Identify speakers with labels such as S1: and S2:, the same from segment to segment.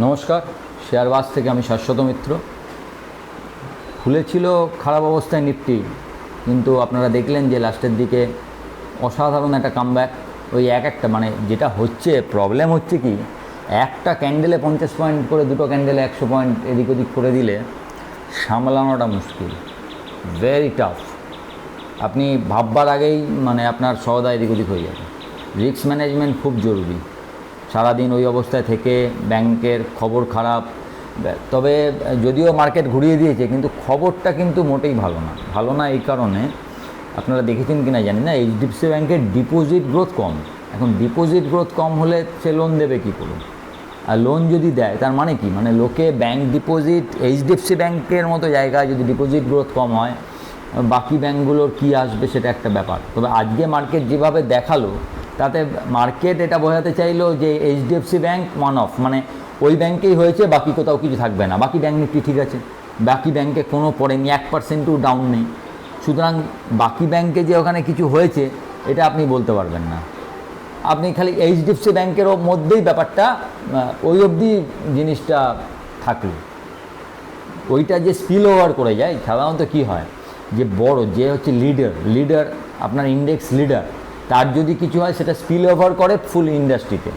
S1: নমস্কার, শেয়ারবাস থেকে আমি শাশ্বত মিত্র। খুলেছিল খারাপ অবস্থায় নিফটি, কিন্তু আপনারা দেখলেন যে লাস্টের দিকে অসাধারণ একটা কামব্যাক ওই এক একটা মানে যেটা হচ্ছে প্রবলেম হচ্ছে কি, একটা ক্যান্ডেলে পঞ্চাশ পয়েন্ট করে দুটো ক্যান্ডেলে একশো পয়েন্ট এদিক ওদিক করে দিলে সামলানোটা মুশকিল। ভেরি টাফ আপনি ভাববার আগেই মানে আপনার সওদা এদিক ওদিক হয়ে যাবে। রিস্ক ম্যানেজমেন্ট খুব জরুরি। সারাদিন ওই অবস্থায় থেকে ব্যাংকের খবর খারাপ। তবে যদিও মার্কেট ঘুরিয়ে দিয়েছে, কিন্তু খবরটা কিন্তু মোটেই ভালো না। ভালো না এই কারণে, আপনারা দেখেছেন কি না জানি না, এইচডিএফসি ব্যাংকের ডিপোজিট গ্রোথ কম। এখন ডিপোজিট গ্রোথ কম হলে সে লোন দেবে কী করে? আর লোন যদি দেয়, তার মানে কি? মানে লোকে ব্যাংক ডিপোজিট, এইচডিএফসি ব্যাংকের মতো জায়গায় যদি ডিপোজিট গ্রোথ কম হয়, বাকি ব্যাংকগুলোর কি আসবে সেটা একটা ব্যাপার। তবে আজকে মার্কেট যেভাবে দেখাল তাতে মার্কেট এটা বোঝাতে চাইলো যে এইচডিএফসি ব্যাঙ্ক ওয়ান অফ মানে ওই ব্যাংকেই হয়েছে, বাকি কোথাও কিছু থাকবে না। বাকি ব্যাংক নিফটি ঠিক আছে। বাকি ব্যাংকে কোনো পড়েনি, এক পার্সেন্টও ডাউন নেই। সুতরাং বাকি ব্যাংকে যে ওখানে কিছু হয়েছে, এটা আপনি বলতে পারবেন না। আপনি খালি এইচডিএফসি ব্যাংকেরও মধ্যেই ব্যাপারটা ওই অবধি জিনিসটা থাকল। ওইটা যে স্পিল ওভার করে যায়, সাধারণত কী হয়? যে বড়, যে হচ্ছে লিডার লিডার আপনার ইন্ডেক্স লিডার তার যদি কিছু হয়, সেটা স্পিল ওভার করে ফুল ইন্ডাস্ট্রিতে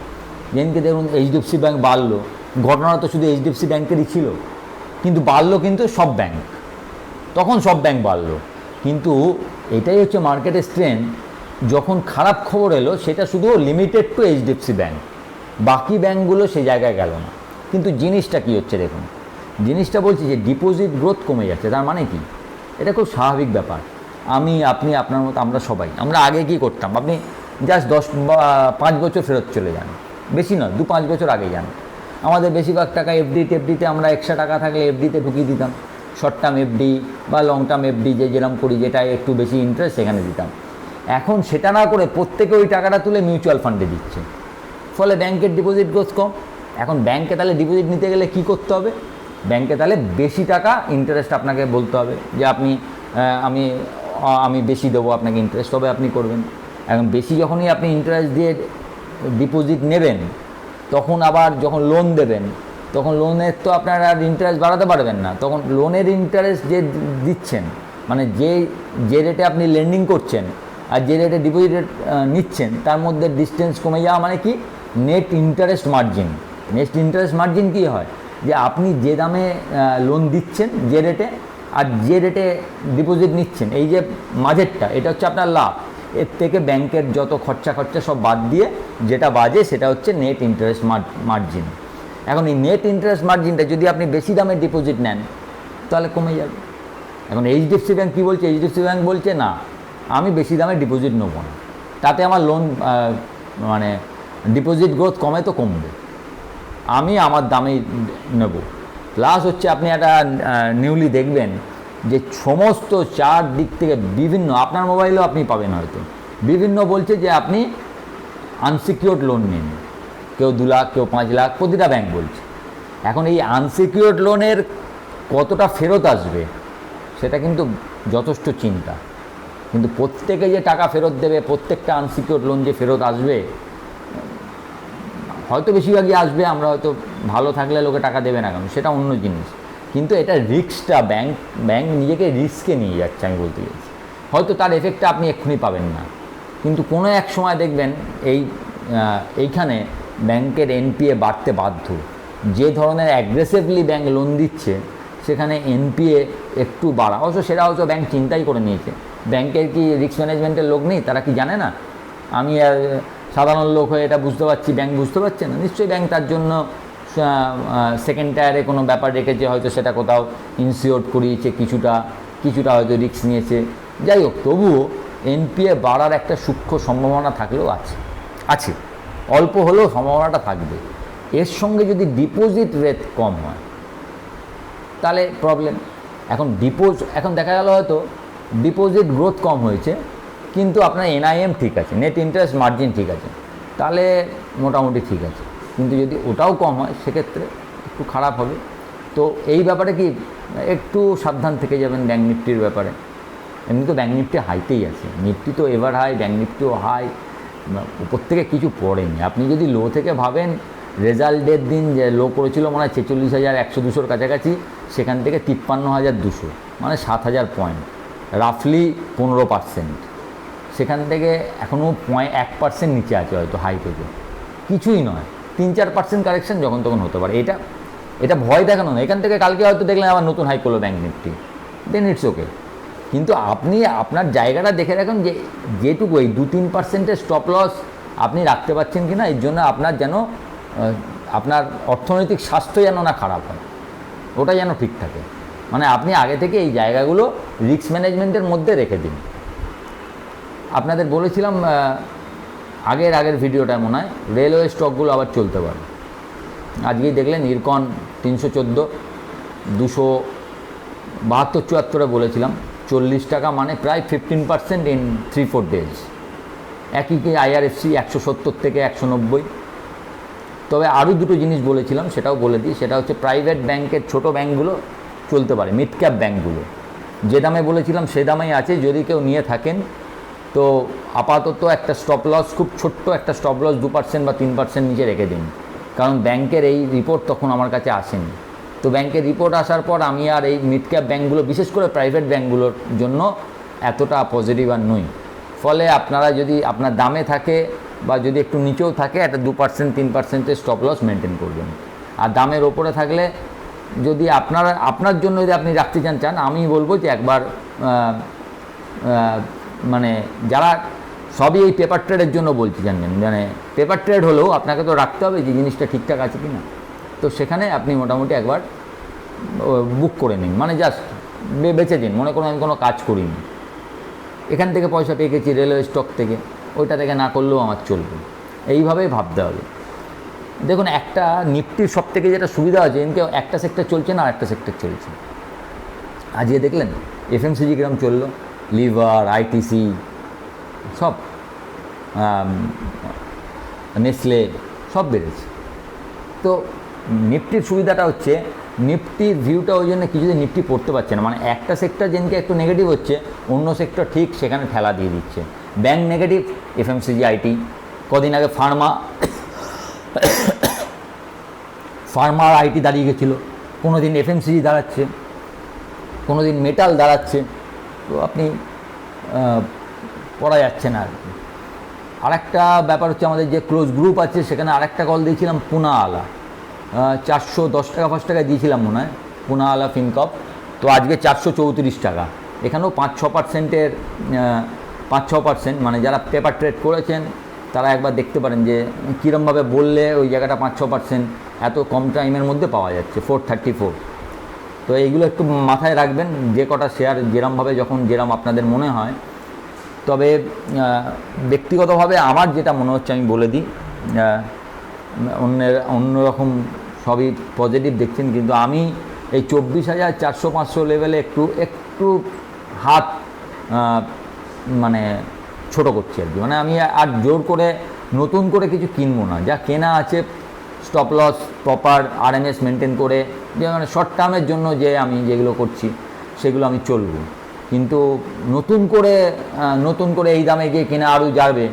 S1: যেদিনকে দেখুন এইচডিএফসি ব্যাঙ্ক বাড়লো। ঘটনা তো শুধু এইচডিএফসি ব্যাংকেরই ছিল। কিন্তু বাড়লো কিন্তু সব ব্যাঙ্ক তখন সব ব্যাঙ্ক বাড়লো। কিন্তু এটাই হচ্ছে মার্কেটের স্ট্রেন যখন খারাপ খবর এলো, সেটা শুধু লিমিটেড টু এইচডিএফসি ব্যাঙ্ক বাকি ব্যাংকগুলো সে জায়গায় গেল না। কিন্তু জিনিসটা কি হচ্ছে দেখুন? জিনিসটা বলছি যে ডিপোজিট গ্রোথ কমে যাচ্ছে। তার মানে কি? এটা খুব স্বাভাবিক ব্যাপার। আমি, আপনি, আপনার মতো আমরা সবাই। আমরা আগে কি করতাম? আপনি জাস্ট দশ পাঁচ বছর ফেরত চলে যান। বেশি নয়, দু পাঁচ বছর আগে যান। আমাদের বেশিরভাগ টাকা এফডি টেফডিতে আমরা একশো টাকা থাকলে এফডিতে ঢুকিয়ে দিতাম। শর্ট টার্ম এফডি বা লং টার্ম এফডি যে যেরকম করি, যেটা একটু বেশি ইন্টারেস্ট সেখানে দিতাম। এখন সেটা না করে প্রত্যেকে ওই টাকাটা তুলে মিউচুয়াল ফান্ডে দিচ্ছে। ফলে ব্যাংকের ডিপোজিট গ্রোথ কম। এখন ব্যাংকে তাহলে ডিপোজিট নিতে গেলে কি করতে হবে? ব্যাংকে তাহলে বেশি টাকা ইন্টারেস্ট আপনাকে বলতে হবে যে, আপনি আমি আমি বেশি দেবো আপনাকে ইন্টারেস্ট তবে আপনি করবেন। এখন বেশি যখনই আপনি ইন্টারেস্ট দিয়ে ডিপোজিট নেবেন, তখন আবার যখন লোন দেবেন, তখন লোনের তো আপনার আর ইন্টারেস্ট বাড়াতে পারবেন না। তখন লোনের ইন্টারেস্ট যে দিচ্ছেন মানে যে যে রেটে আপনি লেন্ডিং করছেন আর যে রেটে ডিপোজিট নিচ্ছেন, তার মধ্যে ডিস্টেন্স কমে যাওয়া মানে কি? Net interest margin net interest margin কী হয়? যে আপনি যে দামে লোন দিচ্ছেন, যে রেটে আর যে রেটে ডিপোজিট নিচ্ছেন, এই যে মাঝেরটা, এটা হচ্ছে আপনার লাভ। এর থেকে ব্যাংকের যত খরচা খরচা সব বাদ দিয়ে যেটা বাজে সেটা হচ্ছে নেট ইন্টারেস্ট মার্জিন এখন এই নেট ইন্টারেস্ট মার্জিনটা যদি আপনি বেশি দামে ডিপোজিট নেন, তাহলে কমে যাবে। এখন এইচডিএফসি ব্যাঙ্ক কী বলছে? এইচডিএফসি ব্যাঙ্ক বলছে, না, আমি বেশি দামে ডিপোজিট নেব না। তাতে আমার লোন মানে ডিপোজিট গ্রোথ কমে তো কমবে। আমি আমার দামেই নেব। প্লাস হচ্ছে আপনি একটা নিউলি দেখবেন যে সমস্ত চার দিক থেকে বিভিন্ন, আপনার মোবাইলেও আপনি পাবেন হয়তো। বিভিন্ন বলছে যে আপনি আনসিকিউর্ড লোন নিন। কেউ দু লাখ, কেউ পাঁচ লাখ, প্রতিটা ব্যাংক বলছে। এখন এই আনসিকিউর্ড লোনের কতটা ফেরত আসবে, সেটা কিন্তু যথেষ্ট চিন্তা। কিন্তু প্রত্যেকে যে টাকা ফেরত দেবে, প্রত্যেকটা আনসিকিউর্ড লোন যে ফেরত আসবে, হয়তো বেশিরভাগই আসবে, আমরা হয়তো ভালো থাকলে লোকে টাকা দেবে না কেন? সেটা অন্য জিনিস। কিন্তু এটা রিস্কটা ব্যাংক ব্যাংক নিজেকে রিস্কে নিয়ে যাচ্ছে, আমি বলতে চাইছি। হয়তো তার এফেক্টটা আপনি এক্ষুনি পাবেন না। কিন্তু কোনো এক সময় দেখবেন এই এইখানে ব্যাংকের এনপিএ বাড়তে বাধ্য। যে ধরনের অ্যাগ্রেসিভলি ব্যাংক লোন দিচ্ছে, সেখানে এনপিএ একটু বাড়া। অবশ্য সেটা হয়তো ব্যাংক চিন্তাই করে নিয়েছে। ব্যাংকের কি রিস্ক ম্যানেজমেন্টের লোক নেই? তারা কি জানে না? আমি সাধারণ লোক হয়ে এটা বুঝতে পারছি ব্যাংক বুঝতে পারছে না? নিশ্চয়ই ব্যাংক তার জন্য সেকেন্ড টায়ারে কোনো ব্যাপার রেখেছে, হয়তো সেটা কোথাও ইনসিওর করিয়েছে কিছুটা কিছুটা হয়তো রিস্ক নিয়েছে। যাই হোক, তবুও এনপিএ বাড়ার একটা সূক্ষ্ম সম্ভাবনা থাকলেও আছে। আছে। অল্প হলেও সম্ভাবনাটা থাকবে। এর সঙ্গে যদি ডিপোজিট রেট কম হয়, তাহলে প্রবলেম এখন ডিপোজ এখন দেখা গেল হয়তো ডিপোজিট গ্রোথ কম হয়েছে, কিন্তু আপনার এনআইএম ঠিক আছে নেট ইন্টারেস্ট মার্জিন ঠিক আছে, তাহলে মোটামুটি ঠিক আছে। কিন্তু যদি ওটাও কম হয়, সেক্ষেত্রে একটু খারাপ হবে। তো এই ব্যাপারে কি, একটু সাবধান থেকে যাবেন ব্যাঙ্ক নিফটির ব্যাপারে। এমনি তো ব্যাঙ্ক নিফটি হাইতেই আছে। নিফটি তো এবার হাই ব্যাঙ্ক নিফটিও হাই উপর থেকে কিছু পড়েনি। আপনি যদি লো থেকে ভাবেন, রেজাল্টের দিন যে লো করেছিল মনে হয় ছেচল্লিশ হাজার একশো দুশোর কাছাকাছি, সেখান থেকে তিপ্পান্ন হাজার দুশো মানে সাত হাজার পয়েন্ট। রাফলি পনেরো পার্সেন্ট। সেখান থেকে এখনও পয়েন্ট এক পার্সেন্ট নিচে আছে হয়তো হাই থেকে। কিছুই নয়। তিন চার পার্সেন্ট কারেকশন যখন তখন হতে পারে। এটা এটা ভয় দেখানো না এখান থেকে কালকে হয়তো দেখলেন আবার নতুন হাই করল bank Nifty then it's okay কিন্তু আপনি আপনার জায়গাটা দেখে রাখুন যে, যেটুকু এই দু তিন পার্সেন্টের স্টপ লস আপনি রাখতে পারছেন কি না এর জন্য আপনার যেন আপনার অর্থনৈতিক স্বাস্থ্য যেন না খারাপ হয়। ওটা যেন ঠিক থাকে। মানে আপনি আগে থেকে এই জায়গাগুলো রিস্ক ম্যানেজমেন্টের মধ্যে রেখে দিন। আপনাদের বলেছিলাম আগের আগের ভিডিওটা মনে হয় রেলওয়ে স্টকগুলো আবার চলতে পারে। আজকেই দেখলেন ইরকন তিনশো চোদ্দ, দুশো বাহাত্তর চুয়াত্তরে বলেছিলাম, চল্লিশ টাকা মানে প্রায় fifteen percent in three four days একই কি আইআরএফসি একশো সত্তর থেকে একশো নব্বই। তবে আরও দুটো জিনিস বলেছিলাম, সেটাও বলে দিই, সেটা হচ্ছে প্রাইভেট ব্যাংকের ছোট ব্যাংকগুলো চলতে পারে মিড ক্যাপ ব্যাংকগুলো যে দামে বলেছিলাম, সে দামেই আছে, যদি কেউ নিয়ে থাকেন তো আপাতত একটা স্টপ লস খুব ছোট্ট একটা স্টপ লস দু পার্সেন্ট বা তিন পার্সেন্ট নিচে রেখে দিন। কারণ ব্যাংকের এই রিপোর্ট তখন আমার কাছে আসেনি। তো ব্যাংকের রিপোর্ট আসার পর আমি আর এই মিড ক্যাপ ব্যাংকগুলো, বিশেষ করে প্রাইভেট ব্যাঙ্কগুলোর জন্য এতটা পজিটিভ আর নই। ফলে আপনারা যদি আপনার দামে থাকে বা যদি একটু নিচেও থাকে, একটা দু পার্সেন্ট তিন পার্সেন্টের স্টপ লস মেনটেন করবেন। আর দামের ওপরে থাকলে যদি আপনারা, আপনার জন্য যদি আপনি রাখতে চান চান, আমি বলব যে একবার মানে যারা সবই এই পেপার ট্রেডের জন্য বলছি জানবেন মানে পেপার ট্রেড হলেও আপনাকে তো রাখতে হবে যে জিনিসটা ঠিকঠাক আছে কি না তো সেখানে আপনি মোটামুটি একবার বুক করে নিন। মানে জাস্ট বেচে দিন। মনে করুন আমি কোনো কাজ করিনি। এখান থেকে পয়সা পেয়ে গেছি রেলওয়ে স্টক থেকে। ওইটা থেকে না করলেও আমার চলবে। এইভাবেই ভাবতে হবে। দেখুন, একটা নিফটির সব থেকে যেটা সুবিধা আছে এমকে একটা সেক্টর চলছে না আর একটা সেক্টর চলছে আজকে দেখলেন এফএমসিজি কিরম চলল? লিভার আইটিসি সব নেসলে, সব বেড়েছে তো নিফটির সুবিধাটা হচ্ছে, নিফটির ভিউটা ওই জন্য কিছুদিন নিফটি পড়তে পারছে না। মানে একটা সেক্টর যেদিনকে একটু নেগেটিভ হচ্ছে, অন্য সেক্টর ঠিক সেখানে ঠেলা দিয়ে দিচ্ছে। ব্যাংক নেগেটিভ এফএমসিজি আইটি কদিন আগে ফার্মা ফার্মার আইটি দাঁড়িয়ে গেছিল। কোনো দিন এফএমসিজি দাঁড়াচ্ছে কোনো দিন মেটাল দাঁড়াচ্ছে। তো আপনি পড়া যাচ্ছে না আর কি। আরেকটা ব্যাপার হচ্ছে আমাদের যে ক্লোজ গ্রুপ আছে, সেখানে আরেকটা কল দিয়েছিলাম পুনা আলা চারশো দশ টাকা, পাঁচ টাকা দিয়েছিলাম মনে হয় পুনা আলা ফিনকপ তো আজকে চারশো চৌত্রিশ টাকা। এখানেও পাঁচ ছ পার্সেন্টের পাঁচ ছ পার্সেন্ট মানে যারা পেপার ট্রেড করেছেন, তারা একবার দেখতে পারেন যে কীরমভাবে বললে ওই জায়গাটা পাঁচ ছ পার্সেন্ট এত কম টাইমের মধ্যে পাওয়া যাচ্ছে ফোর থার্টি ফোর তো এইগুলো একটু মাথায় রাখবেন, যে কটা শেয়ার যেরমভাবে যখন যেরম আপনাদের মনে হয়। তবে ব্যক্তিগতভাবে আমার যেটা মনে হচ্ছে আমি বলে দিই অন্যের, অন্যরকম সবই পজিটিভ দেখছেন, কিন্তু আমি এই চব্বিশ হাজার চারশো পাঁচশো লেভেলে একটু একটু হাত মানে ছোট করছি আর কি। মানে আমি আর জোর করে নতুন করে কিছু কিনবো না। যা কেনা আছে stop loss proper RMS maintain করে, যে মানে শর্ট টার্মের জন্য যে আমি যেগুলো করছি, সেগুলো আমি চলবো। কিন্তু নতুন করে নতুন করে এই দামে গিয়ে কিনে আরও যাবে,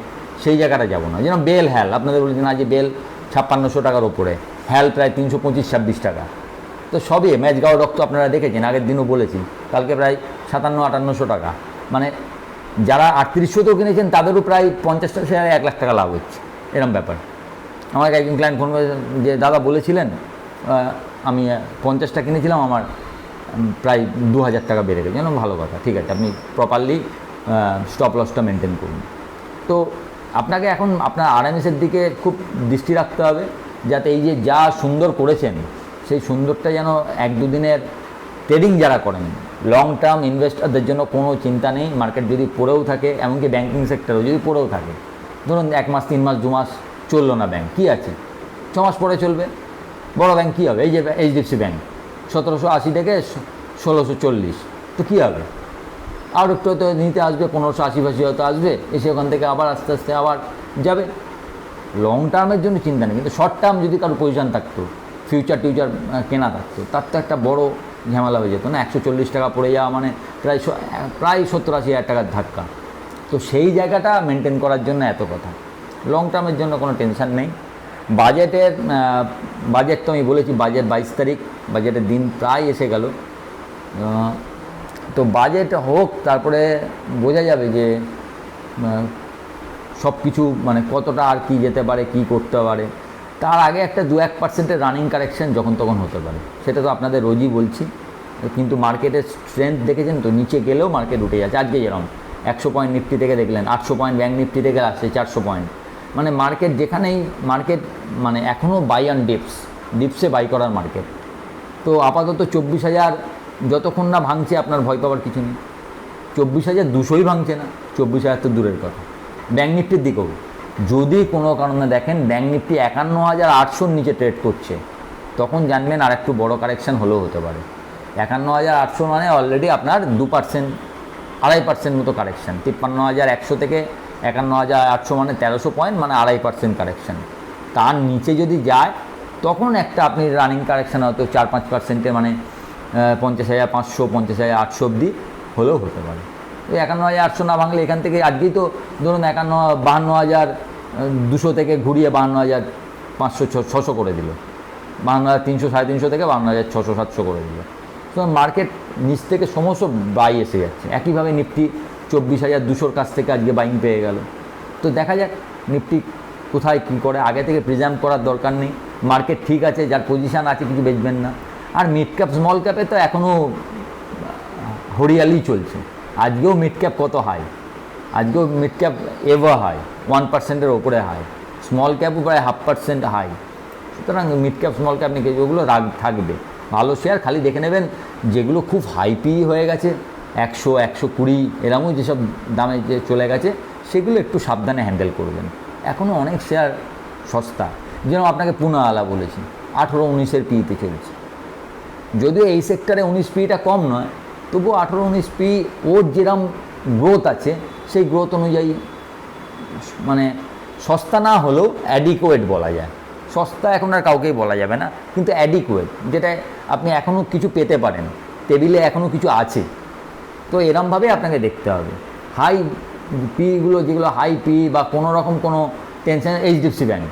S1: সেই জায়গাটা যাব না। যেন বেল হ্যাল আপনাদের বলেছেন আজ বেল ছাপ্পান্নশো টাকার ওপরে হ্যাল প্রায় তিনশো পঁচিশ ছাব্বিশ টাকা। তো সবই ম্যাচগাঁও রক্ত আপনারা দেখেছেন, আগের দিনও বলেছি, কালকে প্রায় সাতান্ন, আটান্নশো টাকা। মানে যারা আটত্রিশশোতেও কিনেছেন, তাদেরও প্রায় পঞ্চাশটা শেয়ারে এক লাখ টাকা লাভ হচ্ছে, এরম ব্যাপার। আমাকে একজন ক্লায়েন্ট ফোন করে যে, দাদা বলেছিলেন আমি পঞ্চাশটা কিনেছিলাম, আমার প্রায় দু হাজার টাকা বেড়ে গেছে যেন ভালো কথা, ঠিক আছে, আপনি প্রপারলি স্টপ লসটা মেনটেন করুন। তো আপনাকে এখন আপনার আরএমএসের দিকে খুব দৃষ্টি রাখতে হবে, যাতে এই যে যা সুন্দর করেছেন, সেই সুন্দরটা যেন এক দুদিনের ট্রেডিং যারা করেন লং টার্ম ইনভেস্টারদের জন্য কোনো চিন্তা নেই মার্কেট যদি পড়েও থাকে, এমনকি ব্যাঙ্কিং সেক্টরেও যদি পড়েও থাকে। ধরুন, এক মাস, তিন মাস, দু মাস চলল না ব্যাংক কী আছে? ছ মাস পরে চলবে। বড় ব্যাংক কী হবে? এই যে এইচডিএফসি ব্যাংক সতেরোশো আশি থেকে ষোলোশো চল্লিশ। তো কী হবে? আর একটু হয়তো নিতে আসবে, পনেরোশো আশি ফাশি হয়তো আসবে, এসে ওখান থেকে আবার আস্তে আস্তে আবার যাবে। লং টার্মের জন্য চিন্তা নেই, কিন্তু শর্ট টার্ম যদি কারও পজিশন থাকতো ফিউচার টিউচার কেনা থাকতো, তার তো একটা বড় ঝামেলা হয়ে যেত না? একশো চল্লিশ টাকা পড়ে যাওয়া মানে প্রায় প্রায় সত্তর আশি হাজার টাকার ধাক্কা। তো সেই জায়গাটা মেনটেন করার জন্য এত কথা। লং টার্মের জন্য কোনো টেনশন নেই। বাজেটের বাজেট তো আমি বলেছি বাজেট বাইশ তারিখ বাজেটের দিন প্রায় এসে গেল। তো বাজেট হোক, তারপরে বোঝা যাবে যে সব কিছু মানে কতটা আর কি যেতে পারে, কি করতে পারে। তার আগে একটা দু এক পার্সেন্টের রানিং কারেকশন যখন তখন হতে পারে। সেটা তো আপনাদের রোজই বলছি। কিন্তু মার্কেটের স্ট্রেংথ দেখেছেন তো? নিচে গেলেও মার্কেট উঠে যাচ্ছে। আজকে যেরকম একশো পয়েন্ট নিফটি থেকে দেখলেন, আটশো পয়েন্ট ব্যাঙ্ক নিফটি থেকে আসছে, চারশো পয়েন্ট মানে মার্কেট যেখানেই মার্কেট মানে এখনও বাই অন ডিপস ডিপসে বাই করার মার্কেট তো আপাতত চব্বিশ হাজার যতক্ষণ না ভাঙছে আপনার ভয় পাওয়ার কিছু নেই। চব্বিশ হাজার দুশোই ভাঙছে না, চব্বিশ হাজার তো দূরের কথা। ব্যাঙ্ক নিফটির দিকেও। যদি কোনো কারণে দেখেন ব্যাঙ্ক নিফটি একান্ন হাজার আটশোর নিচে ট্রেড করছে, তখন জানবেন আর একটু বড় কারেকশন হলেও হতে পারে। একান্ন হাজার আটশো মানে অলরেডি আপনার দু পার্সেন্ট আড়াই পার্সেন্ট মতো কারেকশন তিপ্পান্ন হাজার একশো থেকে একান্ন হাজার আটশো মানে তেরোশো পয়েন্ট মানে আড়াই পার্সেন্ট কারেকশন তার নিচে যদি যায়, তখন একটা আপনি রানিং কারেকশন হয়তো চার পাঁচ পার্সেন্টে মানে পঞ্চাশ হাজার পাঁচশো, পঞ্চাশ হাজার আটশো অবধি হলেও হতে পারে। এই একান্ন হাজার আটশো না ভাঙলে এখান থেকে আজকেই তো ধরুন একান্ন বাহান্ন হাজার দুশো থেকে ঘুরিয়ে বাহান্ন হাজার পাঁচশো ছশো করে দিল। বাহান্ন হাজার তিনশো, সাড়ে তিনশো থেকে বাহান্ন হাজার ছশো, সাতশো করে দিল। তো মার্কেট নিচ থেকে সমস্ত বাই এসে যাচ্ছে। একইভাবে নিফটি চব্বিশ হাজার দুশোর কাছ থেকে আজকে বাইং পেয়ে গেল। তো দেখা যাক নিফটি কোথায় কী করে। আগে থেকে প্রিজার্ভ করার দরকার নেই। মার্কেট ঠিক আছে, যার পজিশান আছে, কিছু বেচবেন না। আর মিড ক্যাপ স্মল ক্যাপে তো এখনও হরিয়ালি চলছে। আজকেও মিড ক্যাপ কত হাই আজকেও mid cap ever high one পার্সেন্টের ওপরে হাই স্মল ক্যাপও প্রায় হাফ পার্সেন্ট হাই সুতরাং মিড ক্যাপ স্মল ক্যাপ নিয়ে ওগুলো রাগ থাকবে। ভালো শেয়ার খালি দেখে নেবেন, যেগুলো খুব হাইপি হয়ে গেছে। একশো একশো কুড়ি এরমও যেসব দামে যে চলে গেছে, সেগুলো একটু সাবধানে হ্যান্ডেল করবেন। এখনও অনেক শেয়ার সস্তা। যেরকম আপনাকে পুনা আলা বলেছি, আঠেরো উনিশের পিতে চলছে। যদিও এই সেক্টরে উনিশ পিটা কম নয়, তবুও আঠেরো উনিশ পি ওর যেরম গ্রোথ আছে, সেই গ্রোথ অনুযায়ী মানে সস্তা না হলেও অ্যাডিকুয়েট বলা যায়। সস্তা এখন আর কাউকেই বলা যাবে না, কিন্তু অ্যাডিকুয়েট যেটা আপনি এখনও কিছু পেতে পারেন। টেবিলে এখনও কিছু আছে। তো এরমভাবে আপনাকে দেখতে হবে। হাই পিগুলো যেগুলো হাই পি বা কোনো রকম কোনো টেনশন এইচডিএফসি ব্যাঙ্ক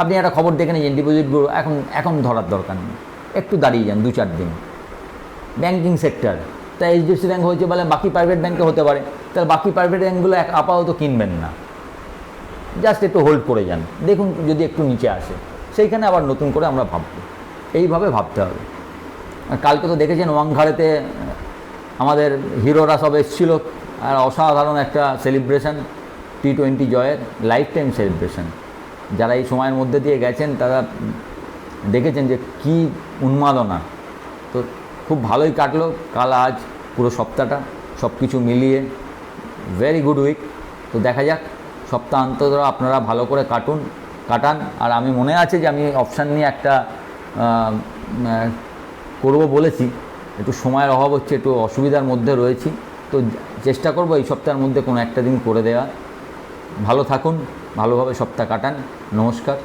S1: আপনি একটা খবর দেখে নিয়েছেন ডিপোজিটগুলো এখন এখন ধরার দরকার নেই। একটু দাঁড়িয়ে যান, দু চার দিন। ব্যাঙ্কিং সেক্টর তা এইচডিএফসি ব্যাঙ্ক হয়েছে বলে বাকি প্রাইভেট ব্যাঙ্কে হতে পারে। তাহলে বাকি প্রাইভেট ব্যাঙ্কগুলো এক আপাতত কিনবেন না। জাস্ট একটু হোল্ড করে যান। দেখুন যদি একটু নিচে আসে। সেইখানে আবার নতুন করে আমরা ভাববো। এইভাবে ভাবতে হবে। আর কালকে তো দেখেছেন ওয়াংঘাড়েতে আমাদের হিরোরা সব এসেছিল, আর অসাধারণ একটা সেলিব্রেশন টি টোয়েন্টি জয়ের লাইফ টাইম সেলিব্রেশন যারা এই সময়ের মধ্যে দিয়ে গেছেন, তারা দেখেছেন যে কি উন্মাদনা। তো খুব ভালোই কাটলো, কাল আজ পুরো সপ্তাহটা সব কিছু মিলিয়ে ভেরি গুড উইক তো দেখা যাক, সপ্তাহ অন্তত আপনারা ভালো করে কাটুন, কাটান। আর আমি মনে আছে যে আমি অপশান নিয়ে একটা করব বলেছি। একটু সময়ের অভাব হচ্ছে, একটু অসুবিধার মধ্যে রয়েছি। তো চেষ্টা করব এই সপ্তাহের মধ্যে কোনো একটা দিন করে দেওয়া ভালো থাকুন, ভালোভাবে সপ্তাহ কাটান। নমস্কার।